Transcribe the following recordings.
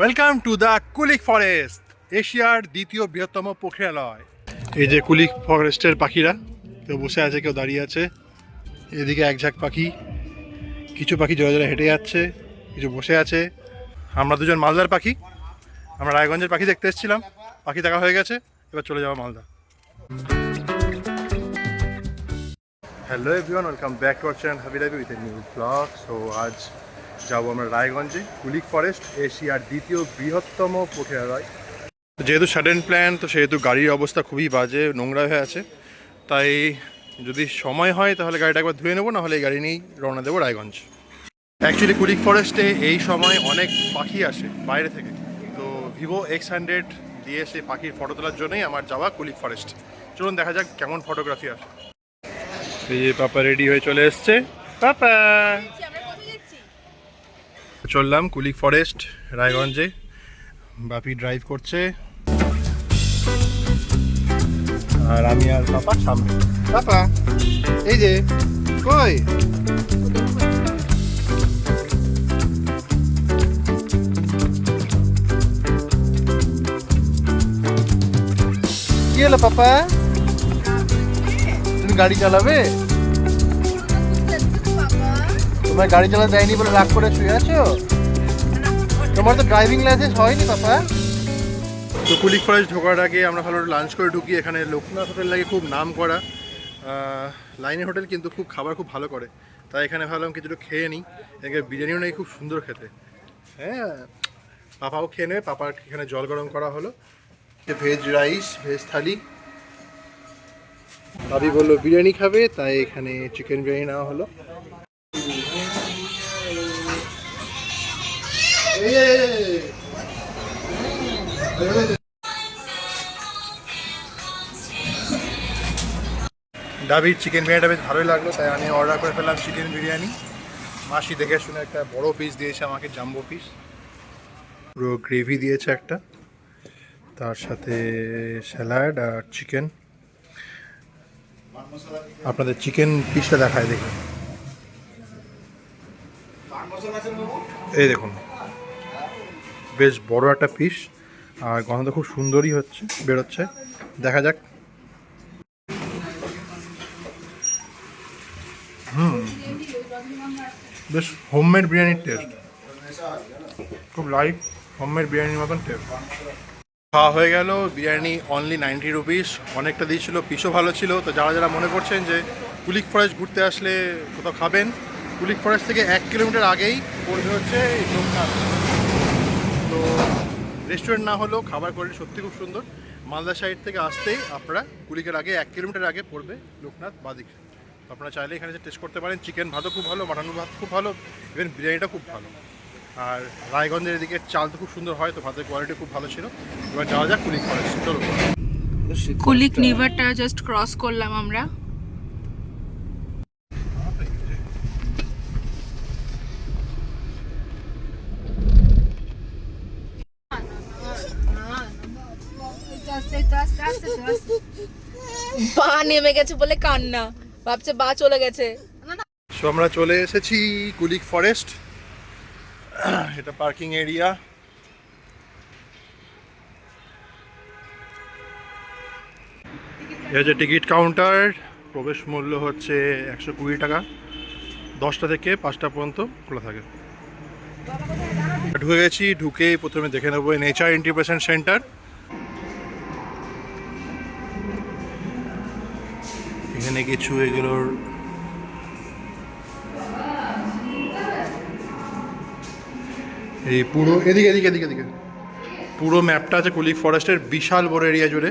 Welcome to the Kulik forest এশিয়ার দ্বিতীয় বৃহত্তম প্রক্রিয়ালয় এই যে কুলিক ফরেস্টের পাখিরা, কেউ বসে আছে, কেউ দাঁড়িয়ে আছে। এদিকে এক ঝাঁক পাখি, কিছু পাখি জোরে জোরে হেঁটে যাচ্ছে, কিছু বসে আছে। আমরা দুজন মালদার পাখি, আমরা রায়গঞ্জের পাখি দেখতে এসেছিলাম। পাখি দেখা হয়ে গেছে, এবার চলে যাব Malda. Hello everyone welcome back to our channel হাবি লাইভি উইথ নিউ ব্লগ সো আজ যাব আমরা রায়গঞ্জে। কুলিক ফরেস্ট, এশিয়ার দ্বিতীয় বৃহত্তম পোখেরালয় যেহেতু সাডেন প্ল্যান তো সেহেতু গাড়ির অবস্থা খুবই বাজে, নোংরা হয়ে আছে। তাই যদি সময় হয়, তাহলে গাড়িটা একবার ধুয়ে নেব, নাহলে এই গাড়ি নিয়েই রওনা দেবো রায়গঞ্জ। অ্যাকচুয়ালি কুলিক ফরেস্টে এই সময় অনেক পাখি আসে বাইরে থেকে। তো ভিভো এক্স হান্ড্রেড দিয়ে সেই পাখির ফটো তোলার জন্যই আমার যাওয়া কুলিক ফরেস্ট। চলুন দেখা যাক কেমন ফটোগ্রাফি আসে। এই যে পাপা রেডি হয়ে চলে এসছে। পাপা! চললাম কুলিক ফরেস্ট, রায়গঞ্জে। বাপি ড্রাইভ করছে। আর আমি আর পাপা সামনে। পাপা, এই যে, কই? কি হলো পাপা? তুমি গাড়ি চালাবে? তোমার গাড়ি চালাতে দেয়নি বলে রাগ করে শুয়ে আছো? তোমার তো ড্রাইভিং লাইসেন্স হয়নি, পাপা। তো কুলিক ফরেস্ট ঢোকার আগে আমরা ভালো লাঞ্চ করে ঢুকি, এখানে লোকনাথ হোটেল লাগে খুব নাম করা। লাইনের হোটেল কিন্তু খুব খাবার খুব ভালো করে। তাই এখানে ভাবলাম কিছুটা খেয়ে নিই। এখানে বিরিয়ানিও নাকি খুব সুন্দর খেতে। হ্যাঁ পাপাও খেয়ে নেবে পাপার এখানে জল গরম করা হলো। Veg rice veg thali. ভাবি বলল, বিরিয়ানি খাবে? তাই এখানে চিকেন বিরিয়ানি নেওয়া হলো। ডাবির চিকেন বিরিয়ানিটা বেশ ভালোই লাগল, তাই আমি অর্ডার করে ফেললাম চিকেন বিরিয়ানি। মাসি দেখে শুনে একটা বড় পিস দিয়েছে আমাকে জাম্বো পিস পুরো গ্রেভি দিয়েছে একটা। তার সাথে স্যালাড আর চিকেন আপনাদের চিকেন পিসটা দেখায় দেখুন এই দেখুন। বেশ বড় একটা পিস আর গন্ধটা খুব সুন্দরই হচ্ছে, বেরোচ্ছে। দেখা যাক। হুম, বেশ হোমমেড বিরিয়ানির টেস্ট খুব লাইট হোমমেড বিরিয়ানির মতন টেস্ট খাওয়া হয়ে গেল, বিরিয়ানি অনলি নাইনটি রুপিস অনেকটা দিয়েছিল পিসও ভালো ছিল। তো যারা যারা মনে করছেন যে কুলিক ফরেস্ট ঘুরতে আসলে কোথাও খাবেন, কুলিক ফরেস্ট থেকে এক কিলোমিটার আগেই পড়বে হচ্ছে তো রেস্টুরেন্ট না হলেও খাবার কোয়ালিটি সত্যি খুব সুন্দর। মালদা সাইড থেকে আসতেই আপনারা কুলিকের আগে এক কিলোমিটার আগে পড়বে লোকনাথ বাদিক। আপনারা চাইলে এখানে যে টেস্ট করতে পারেন। চিকেন ভাতও খুব ভালো মাটন ভাত খুব ভালো ইভেন বিরিয়ানিটা খুব ভালো। আর রায়গঞ্জের এদিকে চাল তো খুব সুন্দর হয়, তো ভাতের কোয়ালিটি খুব ভালো ছিল। এবার যাওয়া যাক কুলিক ফরেস্ট চলো। কুলিক নিভারটা জাস্ট ক্রস করলাম আমরা। নেমে গেছে বলে কান্না। ভাবছে বা চলে গেছে। আমরা চলে এসেছি কুলিক ফরেস্ট। এটা পার্কিং এরিয়া। এ যে টিকিট কাউন্টার। প্রবেশ মূল্য হচ্ছে একশো কুড়ি টাকা। দশটা থেকে পাঁচটা পর্যন্ত খোলা থাকে। ঢুকে গেছি, ঢুকেই প্রথমে দেখে নেব নেচার ইন্টিগ্রেশন সেন্টার এখানে কিছু এগুলোর এই পুরো, এদিকে এদিকে এদিকে এদিকে। পুরো ম্যাপটা আছে কুলিক ফরেস্টের বিশাল বড় এরিয়া জুড়ে।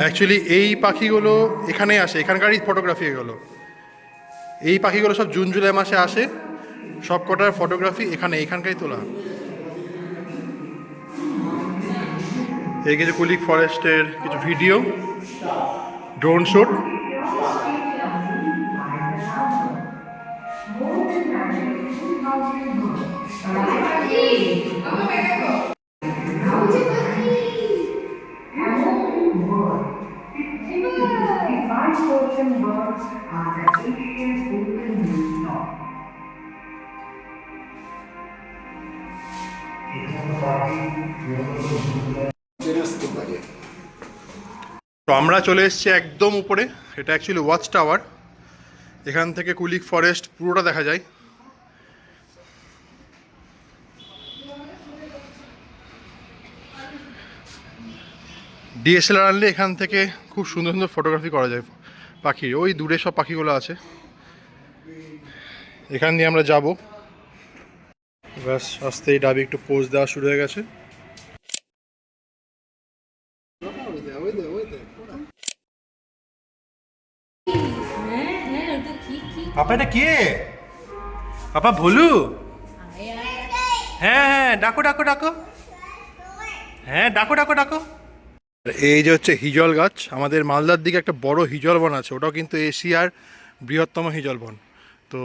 অ্যাকচুয়ালি এই পাখিগুলো এখানে আসে, এখানকারই ফটোগ্রাফি এগুলো। এই পাখিগুলো সব জুন, জুলাই মাসে আসে সব কটার ফটোগ্রাফি এখানে এখানকারই তোলা। এই কিছু কুলিক ফরেস্টের কিছু ভিডিও ড্রোন শ্যুট তো আমরা চলে এসেছি একদম উপরে। এটা অ্যাকচুয়ালি ওয়াচ টাওয়ার এখান থেকে কুলিক ফরেস্ট পুরোটা দেখা যায়। ডিএসএলআর আনলে এখান থেকে খুব সুন্দর সুন্দর ফটোগ্রাফি করা যায় পাখির ওই দূরে সব পাখিগুলো আছে। এখান দিয়ে আমরা যাব। ব্যাস আস্তেই ডাবি একটু পোজ দেওয়া শুরু হয়ে গেছে। পাপা এটা কে? পাপা ভোলু? হ্যাঁ হ্যাঁ ডাকো ডাকো ডাকো। হ্যাঁ ডাকো ডাকো ডাকো। এই যে হচ্ছে হিজল গাছ, আমাদের মালদার দিকে একটা বড় হিজল বন আছে, ওটাও কিন্তু এশিয়ার বৃহত্তম হিজল বন। তো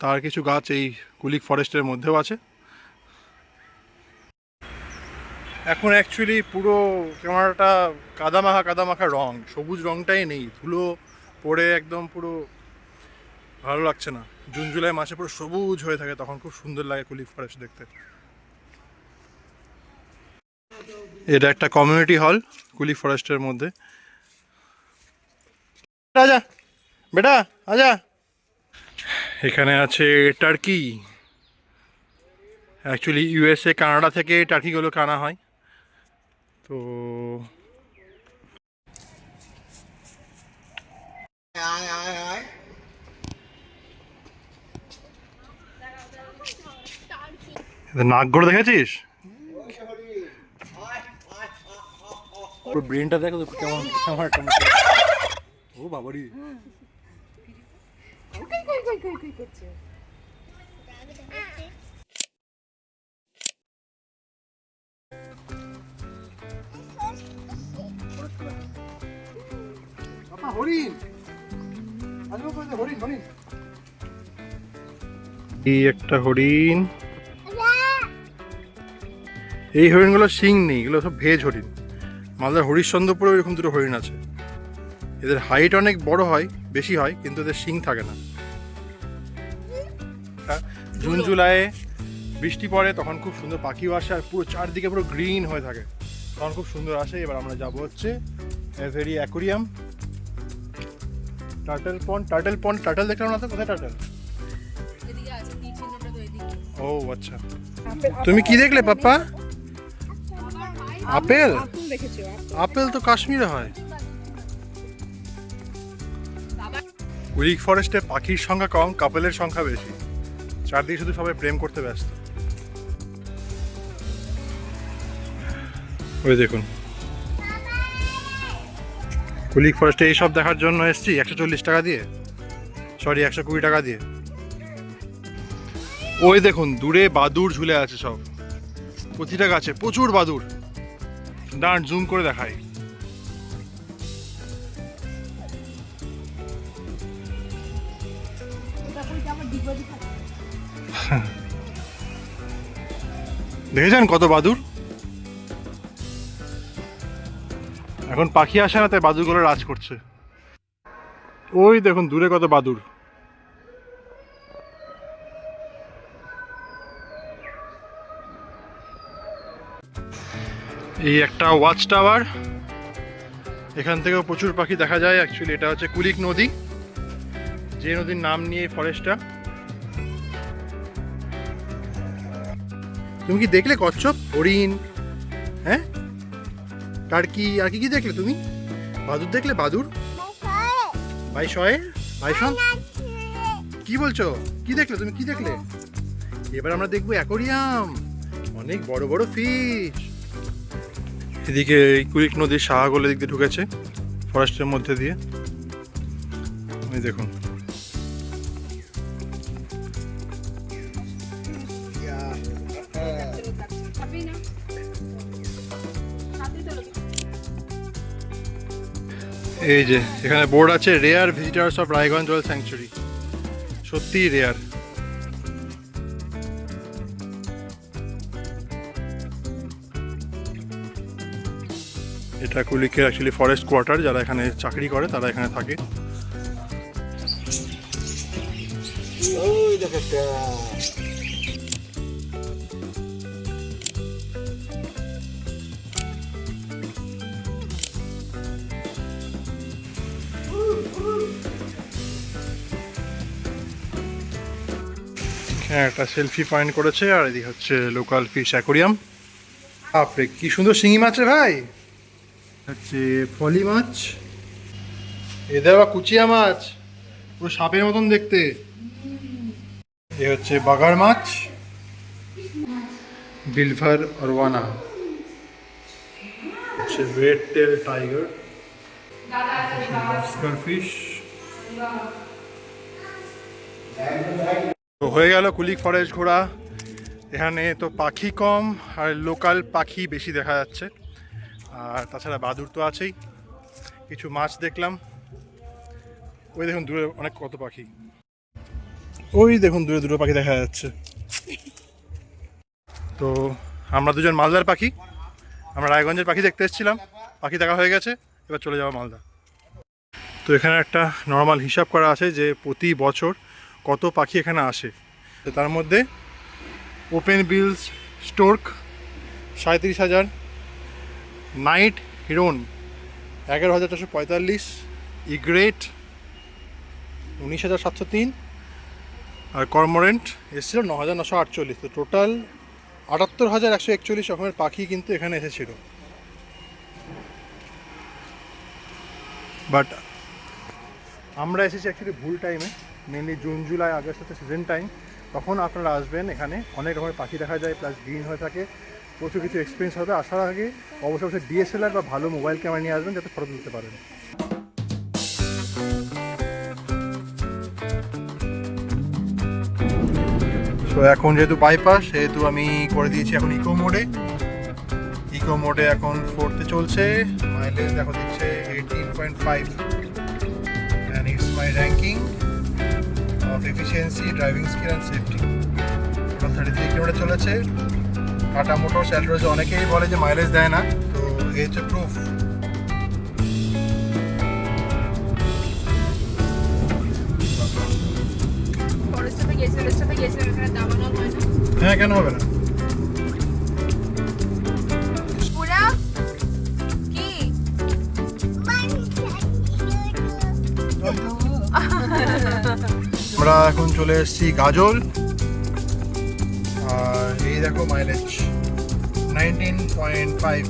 তার কিছু গাছ এই কুলিক ফরেস্টের মধ্যেও আছে। এখন অ্যাকচুয়ালি পুরো ক্যামেরাটা কাদামাখা কাদামাখা রং, সবুজ রংটাই নেই, ধুলো পড়ে একদম পুরো ভালো লাগছে না। জুন, জুলাই মাসে পুরো সবুজ হয়ে থাকে, তখন খুব সুন্দর লাগে কুলিক ফরেস্ট দেখতে। এটা একটা কমিউনিটি হল কুলি ফরেস্টের মধ্যে। রাজা বেটা আজা। এখানে আছে টার্কি অ্যাকচুয়ালি ইউএসএ কানাডা থেকে টার্কিগুলো কানা হয়। তো নাক করে দেখেছিস? পুরো ব্রেনটা দেখো তো কেমন কেমন ও বাবারি। হরিণ। হরিণ হরিণ। এই একটা হরিণ। এই হরিণগুলো শিং নেই এগুলো সব ভেজ হরিণ। মালদার হরিশ্চন্দ্রপুরে এরকম দুটো হরিণ আছে। এদের হাইট অনেক বড় হয় বেশি হয় কিন্তু এদের শিং থাকে না। জুন জুলাইয়ে বৃষ্টি পড়ে তখন খুব সুন্দর পাখিও আসে আর পুরো চারদিকে পুরো গ্রিন হয়ে থাকে। তখন খুব সুন্দর আসে। এবার আমরা যাব হচ্ছে very aquarium turtle pond turtle pond turtle দেখলাম না তো? কোথায় টার্টেল এদিকে আছে তীর চিহ্নটা তো এদিকে। ও আচ্ছা। তুমি কি দেখলে পাপ্পা? আপেল? আপেল তো কাশ্মীরে হয়। উইক ফরেস্টে পাখির সংখ্যা কম কাপেলের সংখ্যা বেশি। চারদিকে শুধু সবাই প্রেম করতে ব্যস্ত। ওই দেখুন। কুলিক ফরেস্টে এইসব দেখার জন্য এসছি একশো চল্লিশ টাকা দিয়ে। সরি একশো কুড়ি টাকা দিয়ে। ওই দেখুন দূরে বাদুর ঝুলে আছে সব। প্রতিটা গাছে প্রচুর বাদুর দাঁড় জুম করে দেখাই। দেখেছেন কত বাদুর এখন পাখি আসে না, তাই বাদুরগুলো রাজ করছে। ওই দেখুন, দূরে কত বাদুর এই একটা ওয়াচ টাওয়ার এখান থেকেও প্রচুর পাখি দেখা যায় অ্যাকচুয়ালি এটা হচ্ছে কুলিক নদী। যে নদীর নাম নিয়ে এই ফরেস্টটা তুমি কি দেখলে কচ্ছপ? হরিণ হ্যাঁ? টার্কি, আর কি কি দেখলে তুমি? বাদুর দেখলে বাদুর ভাই শয়ে ভাইসন কি বলছো? কি দেখলে তুমি? কি দেখলে? এবার আমরা দেখব অ্যাকোরিয়াম। অনেক বড় বড় ফিশ এদিকে এই কুলিক নদীর সাহাগোল দিক দিয়ে ঢুকেছে, ফরেস্টের মধ্যে দিয়ে। এই দেখুন। এই যে, এখানে বোর্ড আছে rare visitors of Raiganj wild sanctuary সত্যিই রেয়ার কুলিকের অ্যাকচুয়ালি ফরেস্ট কোয়ার্টার যারা এখানে চাকরি করে তারা এখানে থাকে। হ্যাঁ একটা সেলফি পয়েন্ট করেছে আর এদিকে হচ্ছে লোকাল ফিশ অ্যাকোরিয়াম আপনি কি সুন্দর শিঙি মাছ ভাই! হচ্ছে ফলি মাছ এদের আবার কুচিয়া মাছ, পুরো সাপের মতন দেখতে। এ হচ্ছে বাগার মাছ বিলভার অরওয়ানা। হচ্ছে রেড টেল টাইগার তো হয়ে গেল কুলিক ফরেস্ট ঘোরা। এখানে তো পাখি কম আর লোকাল পাখি বেশি দেখা যাচ্ছে। আর তাছাড়া বাদুর তো আছেই। কিছু মাছ দেখলাম। ওই দেখুন দূরে অনেক কত পাখি। ওই দেখুন দূরে দূরে পাখি দেখা যাচ্ছে। তো আমরা দুজন মালদার পাখি। আমরা রায়গঞ্জের পাখি দেখতে এসেছিলাম। পাখি দেখা হয়ে গেছে। এবার চলে যাওয়া মালদা। তো এখানে একটা নর্মাল হিসাব করা আছে যে প্রতি বছর কত পাখি এখানে আসে। তার মধ্যে ওপেন বিলস স্টোর্ক সাঁত্রিশ হাজার নাইট হিরোন এগারো হাজার চারশো পঁয়তাল্লিশ ইগ্রেট উনিশ হাজার সাতশো তিন, আর কর্মোরেন্ট এসেছিল ন হাজার নশো আটচল্লিশ। তো টোটাল আটাত্তর হাজার একশো একচল্লিশ রকমের পাখি কিন্তু এখানে এসেছিল। বাট আমরা এসেছি অ্যাকচুয়ালি ভুল টাইমে মেনলি জুন, জুলাই, আগস্ট হচ্ছে সিজন টাইম তখন আপনারা আসবেন এখানে, অনেক রকমের পাখি দেখা যায় প্লাস গ্রিন হয়ে থাকে। প্রচুর কিছু এক্সপিরিয়েন্স হবে। আসার আগে অবশ্যই অবশ্যই ডিএসএলআর বা ভালো মোবাইল ক্যামেরা নিয়ে আসবেন, যাতে ফটো তুলতে পারেন। তো এখন যেহেতু বাইপাস সেহেতু আমি করে দিয়েছি এখন ইকো মোডে ইকো মোডে এখন ফোরতে চলছে। মাইলেজ দেখো দিচ্ছে eighteen point five and it's my ranking of efficiency driving skill and safety thirty three kilometre চলেছে। টাটা মোটরস অ্যালরোজে অনেকেই বলে যে মাইলেজ দেয় না তো এই হচ্ছে প্রুফ হয় হ্যাঁ কেন হবে না? আমরা এখন চলে এসেছি গাজল আর এই দেখো মাইলেজ নাইনটিন পয়েন্ট ফাইভ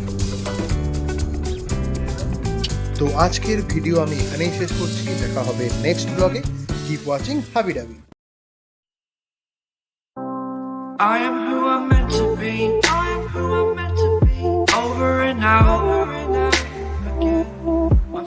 তো আজকের ভিডিও আমি এখানেই শেষ করছি, দেখা হবে নেক্সট ব্লগে কিপ ওয়াচিং হাবি ডাবি I am who I'm meant to be. I am who I'm meant to be. Over and out.